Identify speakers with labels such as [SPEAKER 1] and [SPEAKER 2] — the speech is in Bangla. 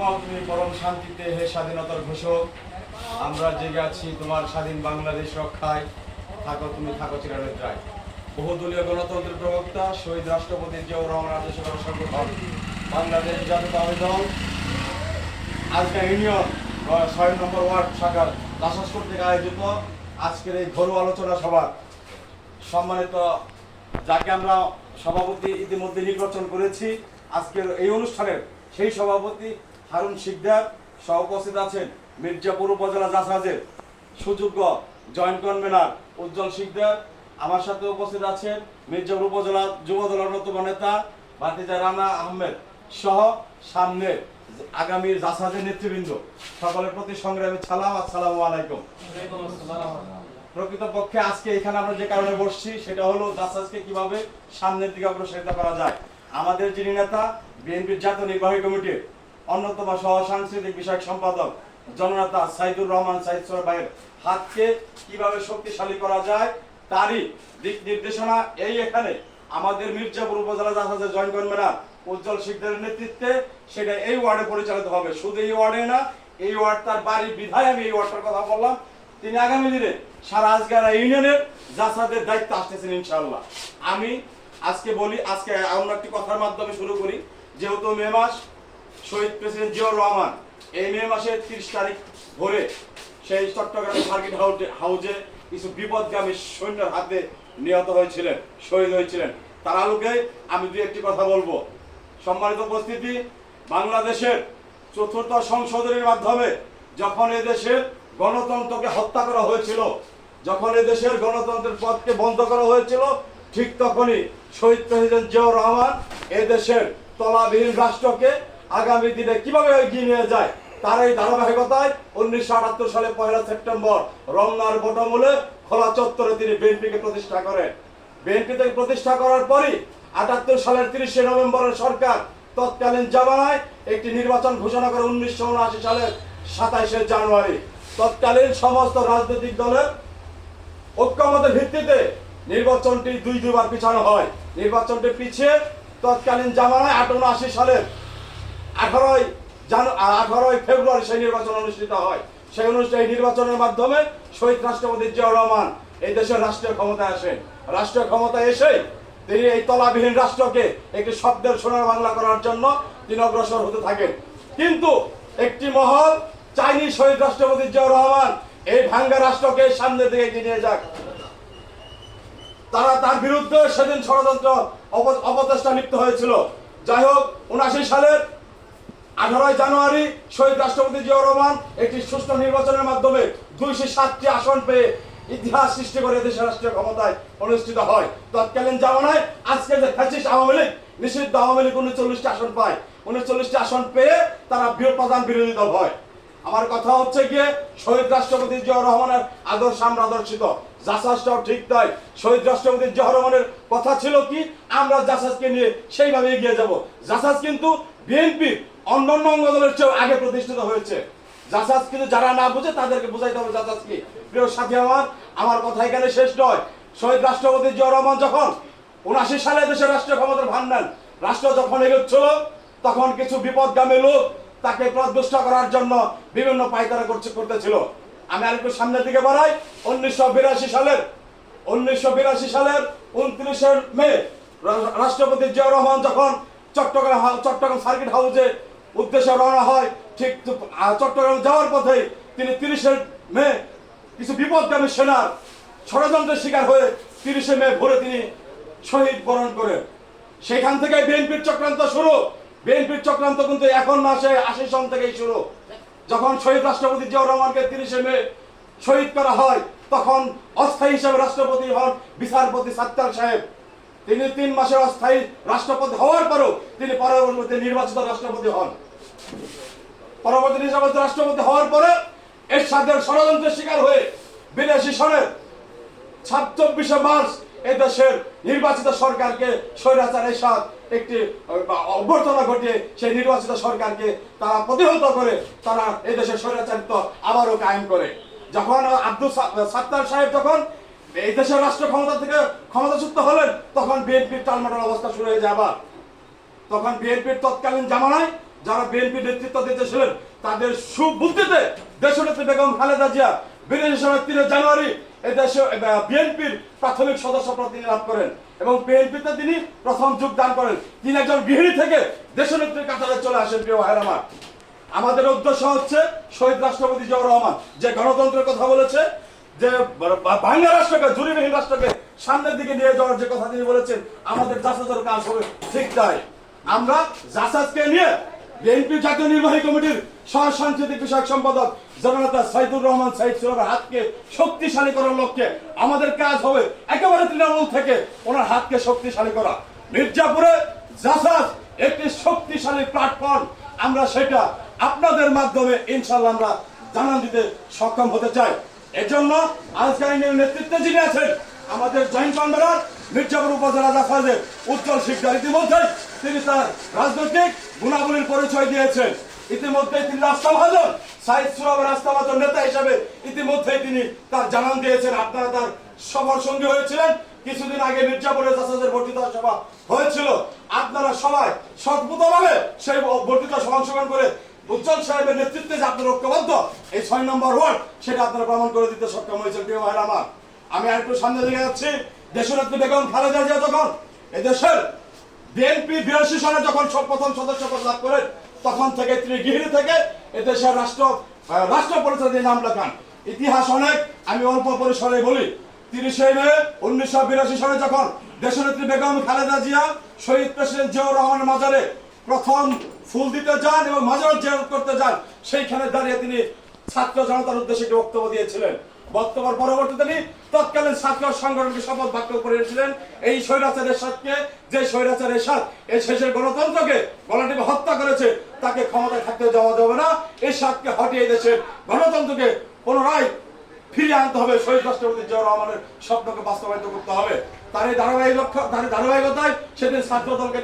[SPEAKER 1] তোমাও তুমি পরম শান্তিতে হে স্বাধীনতার ঘোষক। আমরা জেগে আছি তোমার স্বাধীন বাংলাদেশ রক্ষায়। থাকো তুমি, থাকো চিরানিদ্রায়। বহুদলীয় গণতন্ত্রের প্রবক্তা, শহীদ রাষ্ট্রপতি জিয়াউর রহমান আদেশ করা সংগঠন বাংলাদেশ জাতীয়তাবাদী দল। আজকে ইউনিয়ন ছয় নম্বর ওয়ার্ড শাখার দাসাস্কর থেকে আয়োজিত আজকের এই ঘরোয়া আলোচনা সভা। সম্মানিত, যাকে আমরা সভাপতি ইতিমধ্যে নির্বাচন করেছি, আজকের এই অনুষ্ঠানের সেই সভাপতি হারুন শিকদার সহ উপস্থিত আছেন মির্জাপুর উপজেলা জাসাজের সুযোগ্য জয়েন্ট কনভেনার উজ্জ্বল শিকদার। আমার সাথে উপস্থিত আছেন মির্জাপুর উপজেলা যুবদল অন্যতম নেতা ভাতিজা রানা আহমেদ সহ সামনে আগামী জাসাজের নেতৃবৃন্দ। সকলের প্রতি সংগ্রামী সালাম, আসসালামু আলাইকুম। প্রকৃতপক্ষে আজকে এখানে আমরা যে কারণে বসছি, সেটা হলো জাসাজকে কীভাবে সামনের দিকে অগ্রসরিত করা যায়। আমাদের যিনি নেতা, বিএনপির জাতীয় নির্বাহী কমিটির অন্যতম সহ সাংস্কৃতিক বিষয়ক সম্পাদক জননেতা সাইদুর রহমান সাইদ ভাইয়ের হাতকে কীভাবে শক্তিশালী করা যায়, তারই দিক নির্দেশনা। এই এখানে আমাদের মির্জাপুর উপজেলা জাহাজের জয়েন্ট কনভেনার উজ্জ্বল শিকদারের নেতৃত্বে, সেটা এই ওয়ার্ডে পরিচালিত হবে। শুধু এই ওয়ার্ডে না, এই ওয়ার্ড তার বাড়ির বিধায় আমি এই ওয়ার্ডটার কথা বললাম। তিনি আগামী দিনে সারা আজগারা ইউনিয়নের জাসাদের দায়িত্ব আসতেছেন ইনশাল্লাহ আমি আজকে বলি, আজকে অন্য একটি কথার মাধ্যমে শুরু করি। যেহেতু মে মাস শহীদ প্রেসিডেন্ট জিয়াউর রহমান এই মে মাসের তিরিশ তারিখ ভোরে সেই চট্টগ্রাম সার্কিট হাউসে হাউজে কিছু বিপদগামী সৈন্যের হাতে নিহত হয়েছিলেন, শহীদ হয়েছিলেন। তার আলোকে আমি দু একটি কথা বলব। সম্মানিত উপস্থিতি, বাংলাদেশের চতুর্থ সংশোধনীর মাধ্যমে যখন এদেশের গণতন্ত্রকে হত্যা করা হয়েছিল, যখন এদেশের গণতন্ত্রের পথকে বন্ধ করা হয়েছিল, ঠিক তখনই শহীদ প্রেসিডেন্ট জিয়াউর রহমান এদেশের তলাবিহীন রাষ্ট্রকে আগামী দিনে কীভাবে এগিয়ে নিয়ে যায়? তার এই ধারাবাহিকতায় উনিশশো আটাত্তর সালে পয়লা সেপ্টেম্বর রমনার বটমূলে খোলা চত্বরে তিনি বিএনপিকে প্রতিষ্ঠা করেন। বিএনপি থেকে প্রতিষ্ঠা করার পরই আটাত্তর সালের তিরিশে নভেম্বরের সরকার তৎকালীন জামানায় একটি নির্বাচন ঘোষণা করে উনিশশো উনআশি সালের সাতাইশে জানুয়ারি। তৎকালীন সমস্ত রাজনৈতিক দলের ঐক্যমতের ভিত্তিতে নির্বাচনটি দুই দুইবার পিছানো হয়। নির্বাচনটি পিছিয়ে তৎকালীন জামানায় আটাশি সালের আঠারোই জানু আঠারোই ফেব্রুয়ারি সেই নির্বাচন অনুষ্ঠিত হয়। সেই অনুষ্ঠানে এই নির্বাচনের মাধ্যমে শহীদ রাষ্ট্রপতি জিয়াউর রহমান এই দেশের রাষ্ট্রীয় ক্ষমতায় আসেন। রাষ্ট্রীয় ক্ষমতায় এসে তিনি এই তলাবিহীন রাষ্ট্রকে একটি শব্দের সোনার বাংলা করার জন্য তিনি অগ্রসর হতে থাকেন। কিন্তু একটি মহল চাইনি শহীদ রাষ্ট্রপতি জিয়াউর রহমান এই ভাঙ্গা রাষ্ট্রকে সামনে দিকে এগিয়ে নিয়ে যাক। তারা তার বিরুদ্ধে সেদিন ষড়যন্ত্র অপ- অপচেষ্টা লিপ্ত হয়েছিল। যাই হোক উনআশি সালের আঠারোই জানুয়ারি শহীদ রাষ্ট্রপতি জিয়াউর রহমান একটি সুষ্ঠু নির্বাচনের মাধ্যমে দুইশো সাতটি আসন পেয়ে ইতিহাস সৃষ্টি করে দেশের রাষ্ট্রীয় ক্ষমতায় অনুষ্ঠিত হয়। তৎকালীন জামানায় আজকে যে ফ্যাসিস্ট আওয়ামী লীগ, নিষিদ্ধ আওয়ামী লীগ উনচল্লিশটি আসন পায়। উনচল্লিশটি আসন পেয়ে তারা প্রধান বিরোধী দল হয়। আমার কথা হচ্ছে গিয়ে শহীদ রাষ্ট্রপতি জিয়াউর রহমানের আদর্শ আমরা আদর্শিত। জাসাজটাও ঠিক তাই। শহীদ রাষ্ট্রপতি জিয়াউর রহমানের কথা ছিল কি, আমরা জাসাজকে নিয়ে সেইভাবে এগিয়ে যাব। জাসাজ কিন্তু বিএনপির অন্যান্য অঙ্গ দলের চেয়েও আগে প্রতিষ্ঠিত হয়েছে। জাসাজ কিন্তু যারা না বুঝে তাদেরকে বুঝাইতে হবে জাসাজ কি? প্রিয় সাথী আমার আমার কথা এখানে শেষ নয়। শহীদ রাষ্ট্রপতি জিয়াউর রহমান যখন উনআশি সালে দেশের রাষ্ট্রীয় ক্ষমতার ভান নেন, রাষ্ট্র যখন এগোচ্ছিল, তখন কিছু বিপদগামী লোক তাকে প্রদুষ্ট করার জন্য বিভিন্ন পায়তারা করছে করতেছিল। আমি আরেকটু সামনের দিকে বাড়াই। উনিশশো বিরাশি সালের উনিশশো বিরাশি সালের উনত্রিশে মে রাষ্ট্রপতি জিয়াউর রহমান যখন চট্টগ্রাম চট্টগ্রাম সার্কিট হাউসে উদ্দেশ্যে রওনা হয়, ঠিক চট্টগ্রাম যাওয়ার পথে তিনি তিরিশে মে কিছু বিপদগামী সেনার ষড়যন্ত্রের শিকার হয়ে তিরিশে মে ভোরে তিনি শহীদ বরণ করেন। সেখান থেকে বিএনপির চক্রান্ত শুরু। বিএনপির চক্রান্ত কিন্তু এখন মাসে আশি সন থেকেই শুরু। যখন শহীদ রাষ্ট্রপতি জিয়াউর রহমানকে তিরিশে মে শহীদ করা হয়, তখন অস্থায়ী হিসেবে রাষ্ট্রপতি হন বিচারপতি সাত্তার সাহেব। তিনি তিন মাসের অস্থায়ী রাষ্ট্রপতি হওয়ার পরও তিনি পরবর্তী নির্বাচিত রাষ্ট্রপতি হন। পরবর্তী নির্বাচিত রাষ্ট্রপতি হওয়ার পরে এরশাদের ষড়যন্ত্রের শিকার হয়ে বিদেশি সনের চব্বিশে মার্চ এই দেশের নির্বাচিত সরকারকে স্বৈরাচার এরশাদ একটি অভ্যর্থনা ঘটিয়ে সেই নির্বাচিত সরকারকে তারা প্রতিহত করে তারা এই দেশের স্বৈরাচারিত আবারও কায়েম করে। যখন আব্দুল সাত্তার সাহেব যখন এই দেশের রাষ্ট্র ক্ষমতা থেকে ক্ষমতাচ্যুত হলেন, তখন বিএনপির টালমাটাল অবস্থা শুরু হয়ে যায় আবার। তখন বিএনপির তৎকালীন জামানায় যারা বিএনপি নেতৃত্ব দিতেছিলেন, তাদের সুবুদ্ধিতে দেশনেত্রী বেগম খালেদা জিয়া বিদেশি সময় তিন জানুয়ারি এই দেশে বিএনপির প্রাথমিক সদস্য পদ তিনি লাভ করেন এবং বিএনপিতে তিনি প্রথম যোগদান করেন। তিনি একজন গৃহিণী থেকে দেশনেত্রীর কাতারে চলে আসেন, প্রিয় ভাইয়ের আমার। আমাদের উদ্দেশ্য হচ্ছে শহীদ রাষ্ট্রপতি জিয়াউর রহমান যে গণতন্ত্রের কথা বলেছে যে বা- বাংলা রাষ্ট্রকে জুরিবিহীন রাষ্ট্রকে সামনের দিকে নিয়ে যাওয়ার যে কথা তিনি বলেছেন, আমাদের জাসাজের কাজ হবে ঠিক তাই। আমরা জাসাজকে নিয়ে বিএনপি জাতীয় নির্বাহী কমিটির সহসাংস্কৃতিক বিষয়ক সম্পাদক জননেতা সাইদুর রহমান সাইদ সুরার হাতকে শক্তিশালী করার লক্ষ্যে আমাদের কাজ হবে একেবারে তৃণমূল থেকে ওনার হাতকে শক্তিশালী করা। মির্জাপুরে জাসাজ একটি শক্তিশালী প্ল্যাটফর্ম আমরা সেটা আপনাদের মাধ্যমে ইনশাল্লাহ আমরা জানান দিতে সক্ষম হতে চাই। এজন্য আজকে আইনের নেতৃত্বে যিনি আছেন, আমাদের জয়েন্ট কনভেনার মির্জাপুর উপজেলা জাফাজের উজ্জ্বল শিকদার ইতিমধ্যে তিনি তার রাজনৈতিক গুণাবলীর পরিচয় দিয়েছেন। ইতিমধ্যে তিনি রাস্তা ভাজন, সাইদ সুরাব রাস্তা ভাজন নেতা হিসাবে ইতিমধ্যে তিনি তার জানান দিয়েছেন। আপনারা তার সফর সঙ্গী হয়েছিলেন। কিছুদিন আগে মির্জাপুরের জাসাজের বর্ধিত সভা হয়েছিল। আপনারা সবাই সদ্ভুতভাবে সেই বর্ধিত সভা অংশগ্রহণ করে উজ্জ্বল সাহেবের নেতৃত্বে যে আপনার ঐক্যবদ্ধ, এই ছয় নম্বর ওয়ার্ড, সেটা আপনারা প্রমাণ করে দিতে সক্ষম হয়েছেন প্রিয় ভাইরা আমার। আমি আরেকটু সামনে দিকে যাচ্ছি। দেশনেত্রী বেগম খালেদা জিয়া যখন এদেশের বিএনপি বিরাশি সালে যখন প্রথম সদস্য পদ লাভ করেন, তখন থেকে তিনি গৃহিণী থেকে এদেশের রাষ্ট্র রাষ্ট্র পরিচয় দিয়ে নাম লেখান। ইতিহাস অনেক, আমি অল্প পরিসরে বলি। তিরিশে মে উনিশশো বিরাশি সালে যখন দেশনেত্রী বেগম খালেদা জিয়া শহীদ প্রেসিডেন্ট জিয়াউর রহমানের মাজারে প্রথম ফুল দিতে যান এবং মাজার জিয়ারত করতে যান, সেইখানে দাঁড়িয়ে তিনি ছাত্র জনতার উদ্দেশ্যে একটি বক্তব্য দিয়েছিলেন। বক্তব্যের পরবর্তীতে তিনি তৎকালীন ছাত্র সংগঠনকে শপথ বাক্য করেছিলেন এই স্বৈরাচার এরশাদকে। যে স্বৈরাচার এরশাদ এই শেষের গণতন্ত্রকে গণটিকে হত্যা করেছে, তাকে ক্ষমতায় থাকতে যাওয়া যাবে না। এরশাদকে হটিয়ে দেশের গণতন্ত্রকে পুনরায় ফিরিয়ে আনতে হবে। শহীদ রাষ্ট্রপতি জিয়াউর রহমানের স্বপ্নকে বাস্তবায়িত করতে হবে। তার এই ধারাবাহিক লক্ষ্য তার এই ধারাবাহিকতায় সেদিন ছাত্র দলকে